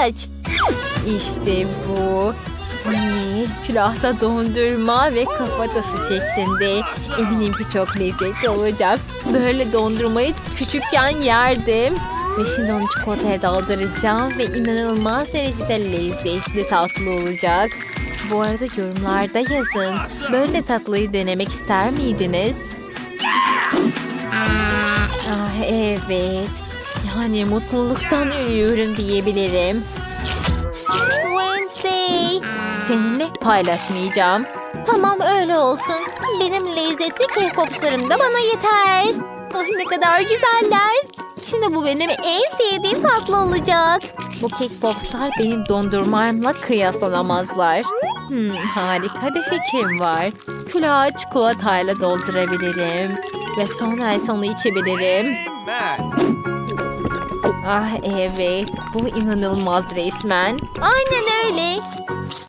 aç. İşte bu. Ne? Külahta dondurma ve kafatası şeklinde. Eminim ki çok lezzetli olacak. Böyle dondurmayı küçükken yerdim. Ve şimdi onu çikolataya daldıracağım ve inanılmaz derecede lezzetli tatlı olacak. Bu arada yorumlarda yazın. Böyle tatlıyı denemek ister miydiniz? Ah evet. Yani mutluluktan ölüyorum diyebilirim. Wednesday. Seninle paylaşmayacağım. Tamam öyle olsun. Benim lezzetli K-popslarım da bana yeter. Ay ne kadar güzeller. Şimdi bu benim en sevdiğim tatlı olacak. Bu K-popslar benim dondurmamla kıyaslanamazlar. Hmm, harika bir fikrim var. Külahı çikolatayla doldurabilirim. Ve sonra onu içebilirim. Ah evet, bu inanılmaz resmen. Aynen öyle.